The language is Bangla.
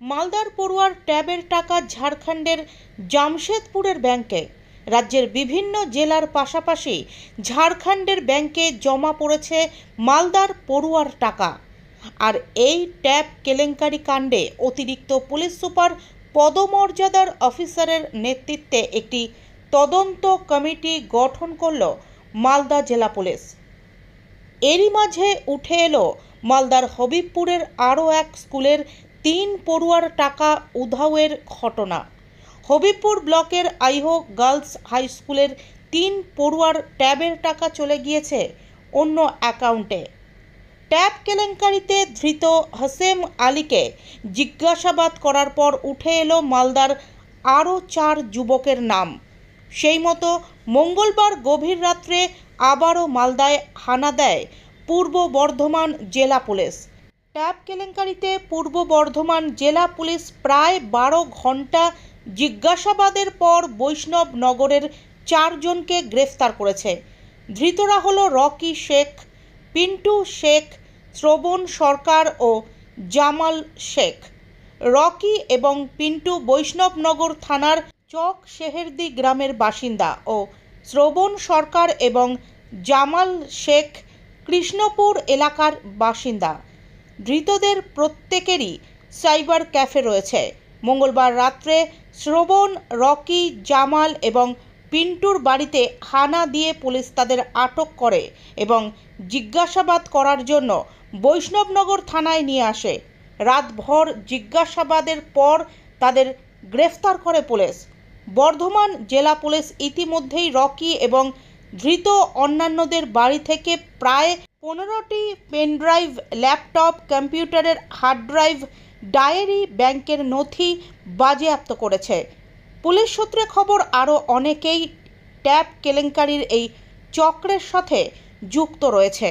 মালদার পড়ুয়ার ট্যাবের টাকা ঝাড়খণ্ডের জামশেদপুরের ব্যাংকে। রাজ্যের বিভিন্ন জেলার পাশাপাশি ঝাড়খণ্ডের ব্যাংকে জমা পড়েছে মালদার পড়ুয়ার টাকা। আর এই ট্যাব কেলেঙ্কারি কাণ্ডে অতিরিক্ত পুলিশ সুপার পদমর্যাদার অফিসারের নেতৃত্বে একটি তদন্ত কমিটি গঠন করল মালদা জেলা পুলিশ। এরই মাঝে উঠে এলো মালদার হবিবপুরের আরও এক স্কুলের তিন পড়ুয়ার টাকা উধাওয়ের ঘটনা। হবিপুর ব্লকের আইহো গার্লস হাই স্কুলের তিন পড়ুয়ার ট্যাবের টাকা চলে গিয়েছে অন্য অ্যাকাউন্টে। ট্যাব কেলেঙ্কারিতে ধৃত হাসেম আলীকে জিজ্ঞাসাবাদ করার পর উঠে এলো মালদার আরও চার যুবকের নাম। সেই মতো মঙ্গলবার গভীর রাত্রে আবারও মালদায় হানা দেয় পূর্ব বর্ধমান জেলা পুলিশ। ট্যাব কেলেঙ্কারিতে পূর্ব বর্ধমান জেলা পুলিশ প্রায় বারো ঘণ্টা জিজ্ঞাসাবাদের পর বৈষ্ণব নগরের চারজনকে গ্রেফতার করেছে। ধৃতরা হলো রকি শেখ, পিন্টু শেখ, শ্রবণ সরকার ও জামাল শেখ। রকি এবং পিন্টু বৈষ্ণবনগর থানার চক শেহেরদি গ্রামের বাসিন্দা ও শ্রবণ সরকার এবং জামাল শেখ কৃষ্ণপুর এলাকার বাসিন্দা। ধৃতদের প্রত্যেকেরই সাইবার ক্যাফে রয়েছে। মঙ্গলবার রাত্রে শ্রবণ, রকি, জামাল এবং পিন্টুর বাড়িতে হানা দিয়ে পুলিশ তাদের আটক করে এবং জিজ্ঞাসাবাদ করার জন্য বৈষ্ণবনগর থানায় নিয়ে আসে। রাতভর জিজ্ঞাসাবাদের পর তাদের গ্রেফতার করে পুলিশ। বর্ধমান জেলা পুলিশ ইতিমধ্যেই রকি এবং ধৃত অন্যান্যদের বাড়ি থেকে প্রায় পনেরোটি পেনড্রাইভ ল্যাপটপ, কম্পিউটারের হার্ড ড্রাইভ, ডায়েরি, ব্যাংকের নথি বাজেয়াপ্ত করেছে। পুলিশ সূত্রে খবর, আরও অনেকেই ট্যাব কেলেঙ্কারির এই চক্রের সাথে যুক্ত রয়েছে।